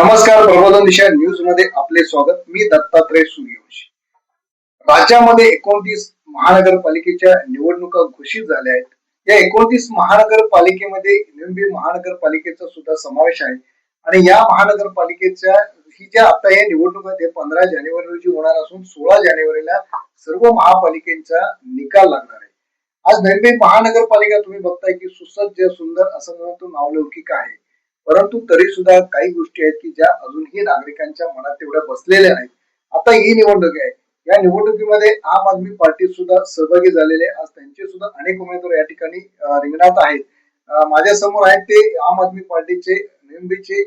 नमस्कार प्रबोधन दिशा न्यूजमध्ये आपले स्वागत. मी दत्तात्रय सूर्यवंशी. राज्यामध्ये एकोणतीस महानगरपालिकेच्या निवडणुका घोषित झाल्या आहेत. या एकोणतीस महानगरपालिकेमध्ये निंबी महानगरपालिकेचा सुद्धा समावेश आहे. आणि या महानगरपालिकेच्या ही ज्या आता या निवडणुका आहेत पंधरा जानेवारी रोजी होणार असून सोळा जानेवारीला सर्व महापालिकेचा निकाल लागणार आहे. आज नवी महानगरपालिका तुम्ही बघताय की सुसज्ज सुंदर असं म्हणून तो नावलौकिक आहे. परंतु तरी सुद्धा काही गोष्टी आहेत की ज्या अजूनही नागरिकांच्या मनात तेवढ्या बसलेल्या आहेत आता ही निवडणूक आहे. या निवडणुकीमध्ये आम आदमी पार्टी सुद्धा सहभागी झालेले. आज त्यांचे सुद्धा अनेक उमेदवार या ठिकाणी रिंगणात आहेत. माझ्यासमोर आहेत ते आम आदमी पार्टीचे निंबीचे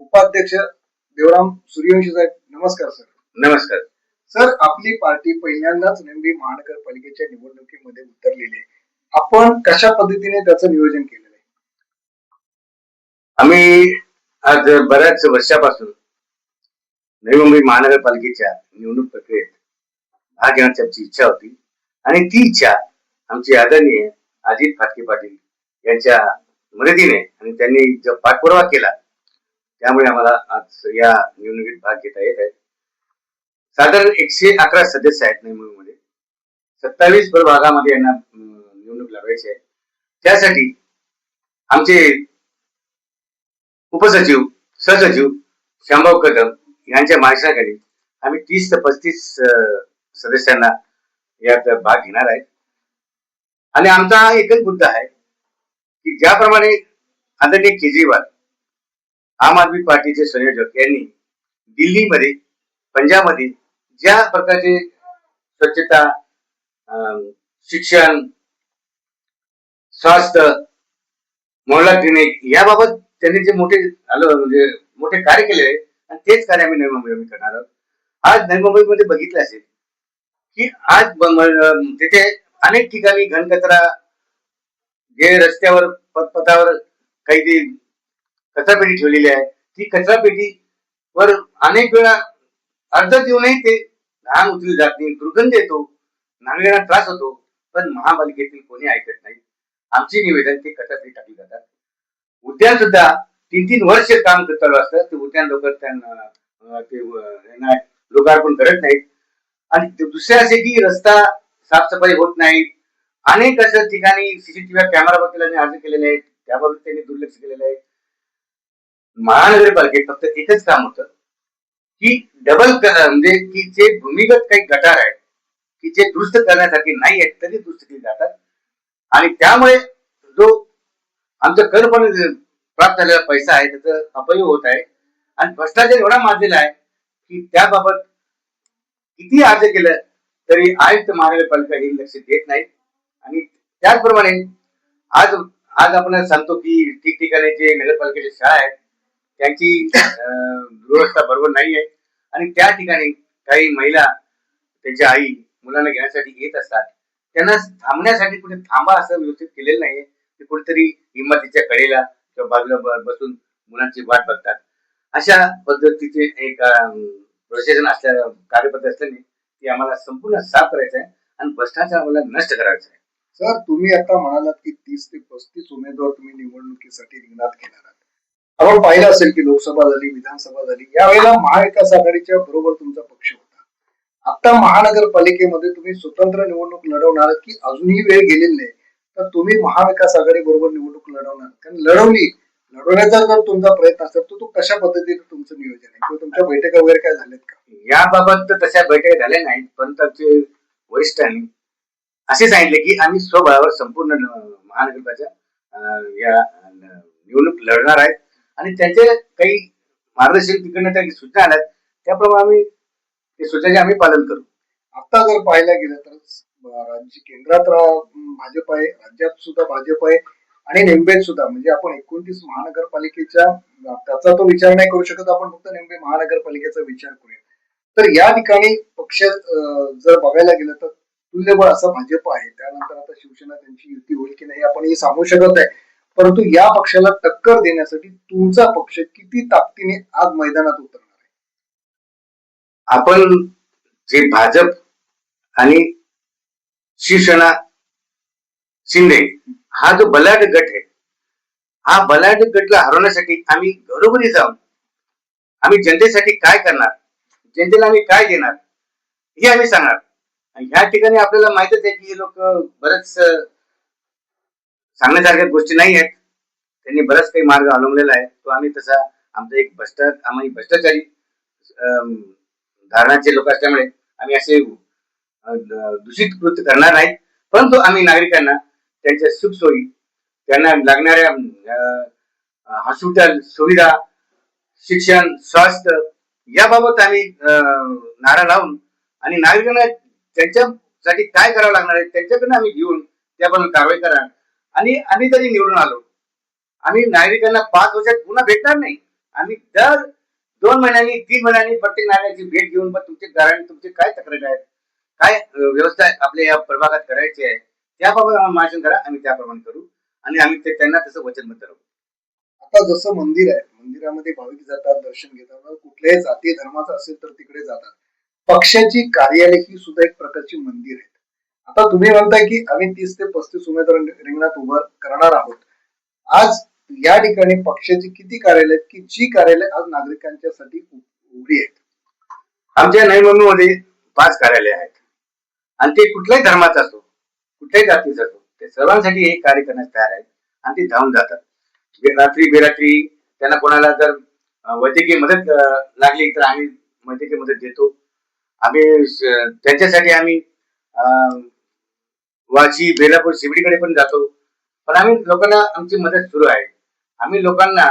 उपाध्यक्ष देवराम सूर्यवंशी साहेब. नमस्कार सर. नमस्कार. सर आपली पार्टी पहिल्यांदाच निंबी महानगरपालिकेच्या निवडणुकीमध्ये उतरलेली आहे. आपण कशा पद्धतीने त्याचं नियोजन आहे आम्ही आज बऱ्याच वर्षापासून नवी मुंबई महानगरपालिकेच्या निवडणूक प्रक्रियेत भाग घेण्याची आमची इच्छा होती. आणि ती इच्छा आमची आदरणीय अजित फाटके पाटील यांच्या मदतीने आणि त्यांनी जो पाठपुरावा केला त्यामुळे आम्हाला आज या निवडणुकीत भाग घेता येत आहे. साधारण एकशे अकरा सदस्य आहेत नवी मुंबईमध्ये सत्तावीस प्रभागामध्ये यांना निवडणूक लढवायची आहे. त्यासाठी आमचे उपसचिव सहसचिव शांभाऊ कदम यांच्या माणसाकडे आम्ही तीस ते पस्तीस सदस्यांना यात भाग घेणार आहे. आणि आमचा हा एकच मुद्दा आहे की ज्याप्रमाणे आदरणीय केजरीवाल आम आदमी पार्टीचे संयोजक यांनी दिल्लीमध्ये पंजाबमध्ये ज्या प्रकारचे स्वच्छता अं, शिक्षण स्वास्थ्य मोहल्ला क्लिनिक याबाबत त्यांनी जे मोठे आलं म्हणजे मोठे कार्य केले आहे आणि तेच कार्य आम्ही नवी मुंबईमध्ये करणार आहोत. आज नवी मुंबईमध्ये बघितलं असेल की आज तिथे अनेक ठिकाणी घनकचरा जे रस्त्यावर पथपथावर काही ती कचरापेटी ठेवलेली आहे. ती कचरापेटी वर अनेक वेळा अर्धत येऊनही ते लहान उचलली जात नाही दुर्गंध येतो नागरिकांना त्रास होतो पण महापालिकेतील कोणी ऐकत नाही. आमचे निवेदन ते कचरापेटी टाकली जातात. उद्यान सुद्धा तीन तीन वर्ष काम चालू असतं ते उद्यान लोक त्यांना ते लोकार्पण करत नाहीत. आणि ते दुसरे असे की रस्ता साफसफाई होत नाही. अनेक अशा ठिकाणी सीसीटीव्ही कॅमेरा बद्दल आम्ही अर्ज केलेले आहेत. त्याबाबत त्यांनी दुर्लक्ष केलेलं आहे. महानगरपालिकेत फक्त एकच काम होतं की डबल म्हणजे की जे भूमिगत काही गटार आहेत की जे दुरुस्त करण्यासाठी नाही आहेत तरी दुरुस्त केले जातात. आणि त्यामुळे आमचं कर पण प्राप्त झालेला पैसा आहे त्याचा अपयोग होत आहे. आणि भ्रष्टाचार एवढा माजलेला आहे की त्याबाबत किती अर्ज केलं तरी आयुक्त महानगरपालिका हे लक्ष देत नाही. आणि त्याचप्रमाणे आज आज आपण सांगतो की ठिकठिकाणी जे नगरपालिकेच्या शाळा आहेत त्यांची दुरवस्था व्यवस्था बरोबर नाही आहे. आणि त्या ठिकाणी काही महिला त्यांच्या आई मुलांना घेण्यासाठी येत असतात. त्यांना थांबण्यासाठी कुठे थांबा असं व्यवस्थित केलेलं नाहीये. ते कुठेतरी इमारतीच्या कडेला किंवा बाजूला बसून मुलांची वाट बघतात. अशा पद्धतीचे एक प्रशासन असल्या कार्यपद्धती असल्याने ती आम्हाला संपूर्ण साफ करायचं आहे आणि भ्रष्टाचार आम्हाला नष्ट करायचा आहे सर तुम्ही आता म्हणालात की तीस ते पस्तीस उमेदवार तुम्ही निवडणुकीसाठी रिंगणात घेणार आहात. आपण पाहिलं असेल की लोकसभा झाली विधानसभा झाली यावेळेला महाविकास आघाडीच्या बरोबर तुमचा पक्ष होता. आता महानगरपालिकेमध्ये तुम्ही स्वतंत्र निवडणूक लढवणार की अजूनही वेळ गेलेली नाही? तर तुम्ही महाविकास आघाडी बरोबर निवडणूक लढवणार. कारण लढवली लढवण्याचा जर तुमचा प्रयत्न असेल तर तो कशा पद्धतीने तुमचं नियोजन आहे? किंवा तुमच्या बैठका वगैरे काय झाल्यात का? याबाबत तर तशा बैठका झाल्या नाहीत परंतु आमचे वरिष्ठांनी असे सांगितले की आम्ही स्वबळावर संपूर्ण अं, या निवडणूक लढणार आहेत. आणि त्यांचे काही मार्गदर्शन तिकडनं त्या सूचना आल्यात. त्याप्रमाणे आम्ही ते सूचनेचे आम्ही पालन करू. आता जर पाहायला गेलं तर राज्य केंद्रात भाजप आहे राज्यात सुद्धा भाजप आहे आणि नेमबेत सुद्धा म्हणजे आपण एकोणतीस महानगरपालिकेच्या त्याचा तो विचार नाही करू शकत आपण फक्त नेमबे महानगरपालिकेचा विचार करूया. तर या ठिकाणी पक्ष जर बघायला गेलं तर तुल्यबळ असं भाजप आहे त्यानंतर आता शिवसेना त्यांची युती होईल की नाही आपण हे सांगू शकत आहे परंतु या पक्षाला टक्कर देण्यासाठी तुमचा पक्ष किती ताकदीने आज मैदानात उतरणार आहे? आपण जे भाजप आणि शिवसेना शिंदे. हा जो बलाढ्य गट आहे हा बलाढ्य गटला हरवण्यासाठी आम्ही घरोघरी जाऊन आम्ही जनतेसाठी काय करणार? जनतेला आम्ही काय देणार? हे आम्ही सांगणार. ह्या ठिकाणी आपल्याला माहितच आहे की हे लोक बरेच सांगण्यासारख्या गोष्टी नाही आहेत. त्यांनी बराच काही मार्ग अवलंबलेला आहे. तो आम्ही तसा आमचा एक भ्रष्टा आम्ही भ्रष्टाचारी अं, धारणाचे लोक असल्यामुळे आम्ही असे दूषित कृत्य करणार नाही परंतु आम्ही नागरिकांना त्यांच्या सुखसोयी त्यांना लागणाऱ्या हॉस्पिटल सुविधा शिक्षण स्वास्थ्य याबाबत आम्ही अं, नारा लावून आणि नागरिकांना त्यांच्यासाठी काय करावं लागणार आहे त्यांच्याकडनं आम्ही घेऊन त्याबद्दल कारवाई करा. आणि आम्ही तरी निवडून आलो. आम्ही नागरिकांना पाच वर्षात पुन्हा भेटणार नाही. आम्ही दर दोन महिन्यांनी तीन महिन्यांनी प्रत्येक नागरिकाची भेट घेऊन मग तुमचे कारण तुमचे काय तक्रार आहेत? काय व्यवस्था आपल्या या प्रभागात करायची आहे त्याबाबत आम्हाला मार्गदर्शन करा आम्ही त्याप्रमाणे करू. आणि आम्ही ते त्यांना तसं वचनबद्ध राहू. आता जसं मंदिर आहे मंदिरामध्ये भाविक जातात दर्शन घेतात कुठल्याही जाती धर्माचं असेल तर तिकडे जातात. पक्षाची कार्यालय ही सुद्धा एक प्रकारची मंदिर आहेत आता तुम्ही म्हणताय की आम्ही तीस ते पस्तीस उमेदवार रिंगणात उभं करणार आहोत. आज या ठिकाणी पक्षाची किती कार्यालय आहेत की जी कार्यालय आज नागरिकांच्यासाठी उ- उघडी आहेत? आमच्या नवी मुंबईमध्ये पाच कार्यालय आहेत. आणि ते कुठल्याही धर्माचा असो कुठल्याही जातीचा असो ते सर्वांसाठी हे कार्य करण्यास तयार आहेत आणि ते धावून जातात. रात्री बेरात्री त्यांना कोणाला जर वैद्यकीय मदत लागली तर आम्ही वैद्यकीय मदत देतो. आम्ही त्यांच्यासाठी आम्ही अं, वाशी बेलापूर शिवडीकडे पण जातो. पण आम्ही लोकांना आमची मदत सुरू आहे. आम्ही लोकांना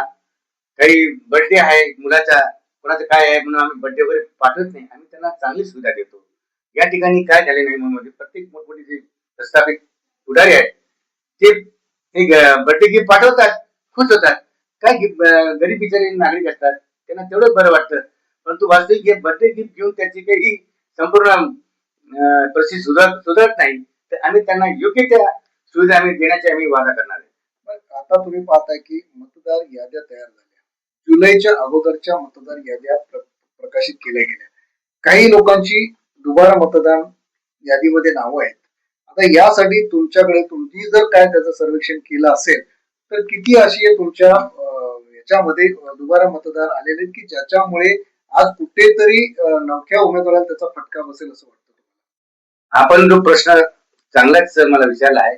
काही बर्थडे आहे मुलाचा कोणाचं काय आहे म्हणून आम्ही बर्थडे वगैरे पाठवत नाही. आम्ही त्यांना चांगली सुविधा देतो. या ठिकाणी काय झाले नाही म्हणून म्हणजे प्रत्येक मोठमोठे जे प्रस्थापित पुढारी आहेत ते बर्थडे गिफ्ट पाठवतात खुश होतात. काय गरीब बिचारे नागरिक असतात त्यांना तेवढं बरं वाटतं. परंतु वास्तविक हे बर्थडे गिफ्ट घेऊन त्याची काही संपूर्ण अं, परिस्थिती सुधार सुधारत नाही. तर आम्ही त्यांना योग्य त्या सुविधा आम्ही देण्याची आम्ही वादा करणार आहे. पण आता तुम्ही पाहताय की मतदार याद्या तयार झाल्या. जुलैच्या अगोदरच्या मतदार याद्या प्रकाशित केल्या गेल्या. काही लोकांची दुबारा मतदान यादीमध्ये नावं आहेत. आता यासाठी तुमच्याकडे तुम्ही जर काय त्याचं सर्वेक्षण केलं असेल तर किती अशी आहे तुमच्या याच्यामध्ये दुबारा मतदार आलेले आहेत की ज्याच्यामुळे आज कुठेतरी नवख्या उमेदवाराला त्याचा फटका बसेल असं वाटतं आपण जो प्रश्न चांगलाच मला विचारला आहे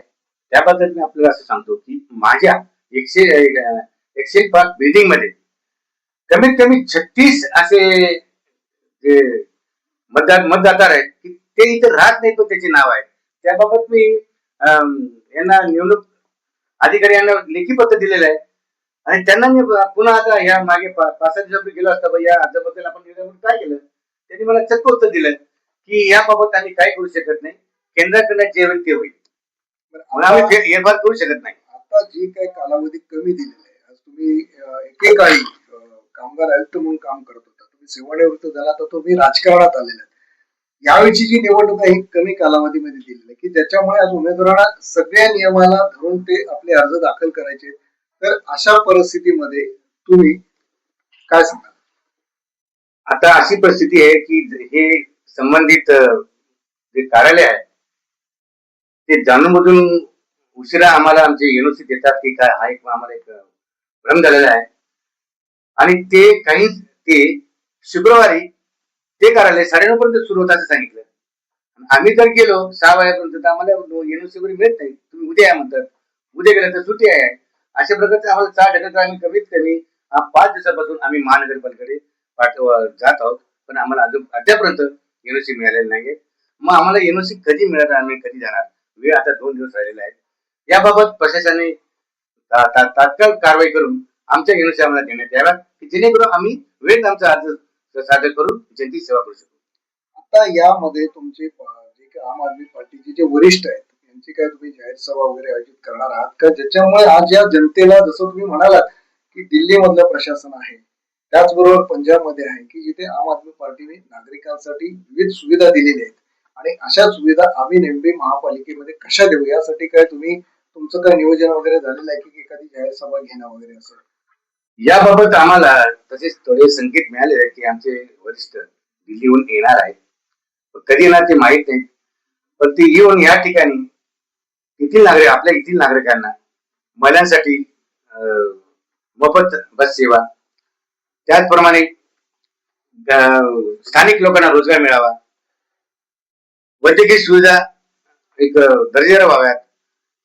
त्याबद्दल मी आपल्याला असं सांगतो की माझ्या एकशे एकशे पाच बिल्डिंगमध्ये कमीत कमी छत्तीस असे जे मतदार मतदातार आहेत की ते इथे राहत नाही पण त्याचे नाव आहे त्याबाबत मी यांना निवडणूक अधिकारी यांना लेखी पत्र दिलेलं आहे. आणि त्यांना मी पुन्हा आता ह्या मागे पाच दिवसापूर्वी गेलो असता या अर्जाबद्दल आपण काय केलं? त्यांनी मला चक्क उत्तर दिलं की याबाबत आम्ही काय करू शकत नाही. केंद्राकडनं जे होईल ते होईल. करू शकत नाही. आता जे काही कालावधी कमी दिलेला आहे आज तुम्ही एकेकाळी कामगार आयुक्त म्हणून काम करत होता. सेवानिवृत्त झाला तर तुम्ही राजकारणात आलेला यावेळीची जी निवडणूक आहे ही कमी कालावधीमध्ये दिलेली आहे. की ज्याच्यामुळे आज उमेदवारांना सगळ्या नियमाला धरून ते आपले अर्ज दाखल करायचे तर अशा परिस्थितीमध्ये तुम्ही काय सांगा आता अशी परिस्थिती आहे की हे संबंधित जे कार्यालय आहे ते जाणून उशिरा आम्हाला आमचे एनओसी देतात की काय हा एक आम्हाला एक भ्रम झालेला आहे. आणि ते काही ते शुक्रवारी ते कार्यालय साडेनऊ पर्यंत सुरू होतं असं सांगितलं. आम्ही जर गेलो सहा वाजेपर्यंत तर आम्हाला एनओसी वगैरे मिळत नाही. तुम्ही उद्या या म्हणतात. उद्या गेलं तर सुट्टी आहे. अशा प्रकारचे आम्हाला चार ढकलता आम्ही कमीत कमी पाच दिवसापासून आम्ही महानगरपालिकेकडे पाठव जात आहोत. पण आम्हाला अजून अद्यापर्यंत एनओसी मिळालेली नाहीये. मग आम्हाला एनओसी कधी मिळणार आम्ही कधी जाणार? वेळ आता दोन दिवस राहिलेला आहे. याबाबत प्रशासनाने तात्काळ कारवाई करून आमच्या एनओसी आम्हाला देण्यात याव्या की जेणेकरून आम्ही वेळेत आमचा अर्ज साध्य करून जनतेची सेवा करू शकतो आता यामध्ये तुमचे जे आम आदमी पार्टीचे जे वरिष्ठ आहेत यांची काय तुम्ही जाहीर सभा वगैरे आयोजित करणार आहात का? ज्याच्यामुळे आज या जनतेला जसं तुम्ही म्हणालात की दिल्ली मधलं प्रशासन आहे त्याचबरोबर पंजाबमध्ये आहे की जिथे आम आदमी पार्टीने नागरिकांसाठी विविध सुविधा दिलेल्या आहेत. आणि अशा सुविधा आम्ही नेमके महापालिकेमध्ये कशा देऊ? यासाठी काय तुम्ही तुमचं काय नियोजन वगैरे झालेलं आहे की एखादी जाहीर सभा घेणं वगैरे असं? याबाबत आम्हाला तसेच थोडे संकेत मिळाले की आमचे वरिष्ठ दिल्लीहून येणार आहेत. कधी येणार ते माहीत नाही. पण ते येऊन या ठिकाणी येथील नागरिक आपल्या येथील नागरिकांना महिलांसाठी अं, मोफत बस सेवा त्याचप्रमाणे स्थानिक लोकांना रोजगार मिळावा वैद्यकीय सुविधा एक दर्जेदार व्हाव्यात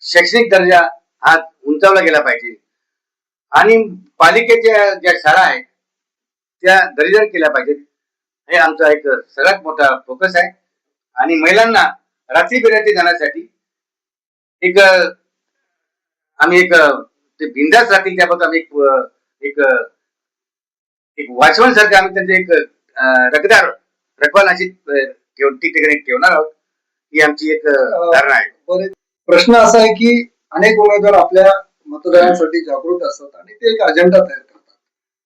शैक्षणिक दर्जा हा उंचावला गेला पाहिजे. आणि पालिकेच्या ज्या शाळा आहेत त्या दर्जेदार केल्या पाहिजेत. हे आमचा एक सगळ्यात मोठा फोकस आहे. आणि महिलांना रात्री बेरात्री जाण्यासाठी एक आम्ही एक ते बिंदास राहतील त्याबद्दल आम्ही एक एक वॉचमन सारखं आम्ही त्यांचे एक रखदार रखवाल अशी ठिकठिकाणी ठेवणार आहोत. ही आमची एक धारणा आहे. प्रश्न असा आहे की अनेक उमेदवार आपल्या मतदारांसाठी जागृत असतात आणि ते एक अजेंडा तयार करतात.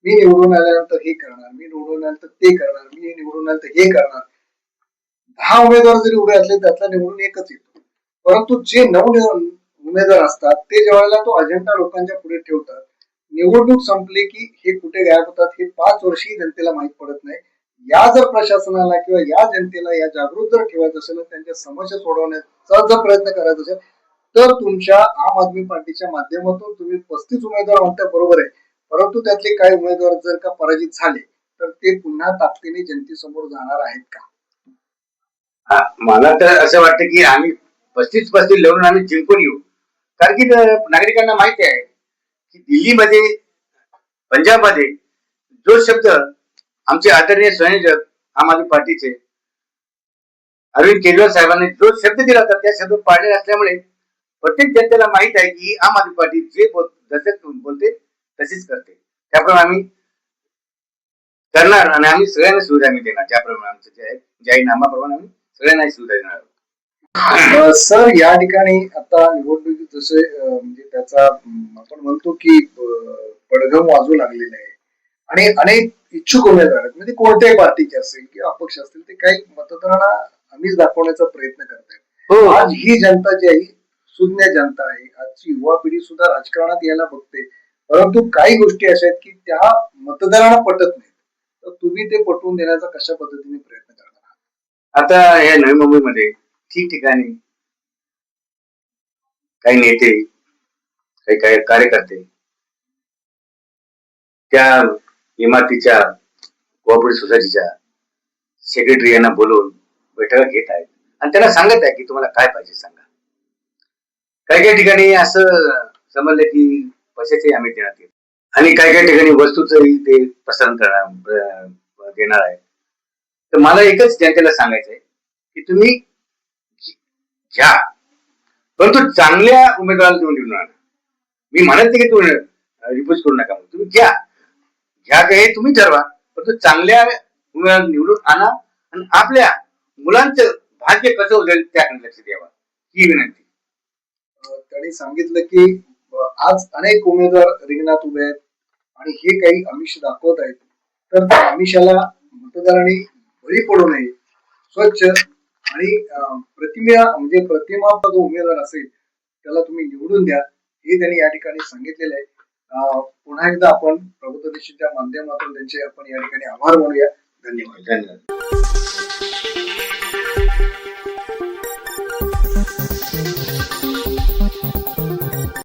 मी निवडून आल्यानंतर हे करणार मी निवडून आल्यानंतर ते करणार मी निवडून आल्यानंतर हे करणार. दहा उमेदवार जरी उभे असले त्यातला निवडून एकच येतो. परंतु जे नऊ उमेदवार असतात ते ज्यावेळेला तो अजेंडा लोकांच्या पुढे ठेवतात निवडणूक संपली की हे कुठे गायब होतात हे पाच वर्षही जनतेला माहीत पडत नाही. या जर प्रशासनाला किंवा या जनतेला या जागृत जर ठेवायचं असेल त्यांच्या समस्या सोडवण्याचा जर प्रयत्न करायचा असेल तर तुमच्या आम आदमी पार्टीच्या माध्यमातून तुम्ही पस्तीस उमेदवार म्हणता बरोबर आहे. परंतु त्यातले काही उमेदवार जर का पराजित झाले तर ते पुन्हा ताकदीने जनतेसमोर जाणार आहेत का? मला तर असं वाटतं की आम्ही पस्तीस पस्तीस लढून आम्ही जिंकून येऊ. कारण की नागरिकांना माहिती आहे की दिल्लीमध्ये पंजाबमध्ये जो शब्द आमचे आदरणीय संयोजक आम आदमी पार्टीचे अरविंद केजरीवाल साहेबांनी जो शब्द दिला होता. त्या शब्द पाळले असल्यामुळे प्रत्येक जनतेला माहीत आहे की आम आदमी पार्टी जे बोल- जसे बोलते तशीच करते. त्याप्रमाणे आम्ही करणार आणि आम्ही सगळ्यांना सुविधा आम्ही देणार. ज्याप्रमाणे आमचं जे आहे जाहीरनामाप्रमाणे आम्ही सगळ्यांना सुविधा देणार सर या ठिकाणी आता निवडणुकीत जसे म्हणजे त्याचा आपण म्हणतो की पडघम वाजू लागलेला आहे आणि अनेक इच्छुक उमेदवार आहेत म्हणजे कोणत्याही पार्टीचे असतील किंवा अपक्ष असतील ते काही मतदारांना आम्हीच दाखवण्याचा प्रयत्न करतायत. हो. आज ही जनता जी आहे सुज्ञ जनता आहे. आजची युवा पिढी सुद्धा राजकारणात यायला बघते. परंतु काही गोष्टी अशा आहेत की त्या मतदारांना पटत नाहीत. तर तुम्ही ते पटवून देण्याचा कशा पद्धतीने प्रयत्न करणार आहात? आता या नवी मुंबईमध्ये ठिकठिकाणी काही नेते काही काही कार्यकर्ते त्या इमारतीच्या कोऑपरेटिव्ह सोसायटीच्या सेक्रेटरी यांना बोलवून बैठका घेत आहेत. आणि त्यांना सांगत आहे की तुम्हाला काय पाहिजे सांगा. काही काही ठिकाणी असं समजलं की पैशाचे आम्ही देणार येत आणि काही काही ठिकाणी वस्तूचंही ते प्रसारण करणार देणार आहे तर मला एकच जनतेला सांगायचं आहे की तुम्ही घ्या. परंतु चांगल्या उमेदवाराला तुम्ही निवडून आणा. मी म्हणत नाही की तुम्ही रिपोज करू नका. तुम्ही घ्या. घ्या काही तुम्ही ठरवा. परंतु चांगल्या उमेदवाराला निवडून आणा आणि आपल्या मुलांचं भाग्य कसं होईल त्याकडे लक्ष द्यावा. ही विनंती. त्यांनी सांगितलं की आज अनेक उमेदवार रिंगणात उभे आहेत आणि हे काही आमिष दाखवत आहेत. तर त्या आमिषाला मतदारांनी बळी पडू नये. स्वच्छ आणि प्रतिमा म्हणजे प्रतिमा जो उमेदवार असेल त्याला तुम्ही निवडून द्या. हे त्यांनी या ठिकाणी सांगितलेलं आहे. पुन्हा एकदा आपण प्रबोधनेशीच्या माध्यमातून त्यांचे आपण या ठिकाणी आभार मानूया. धन्यवाद. धन्यवाद.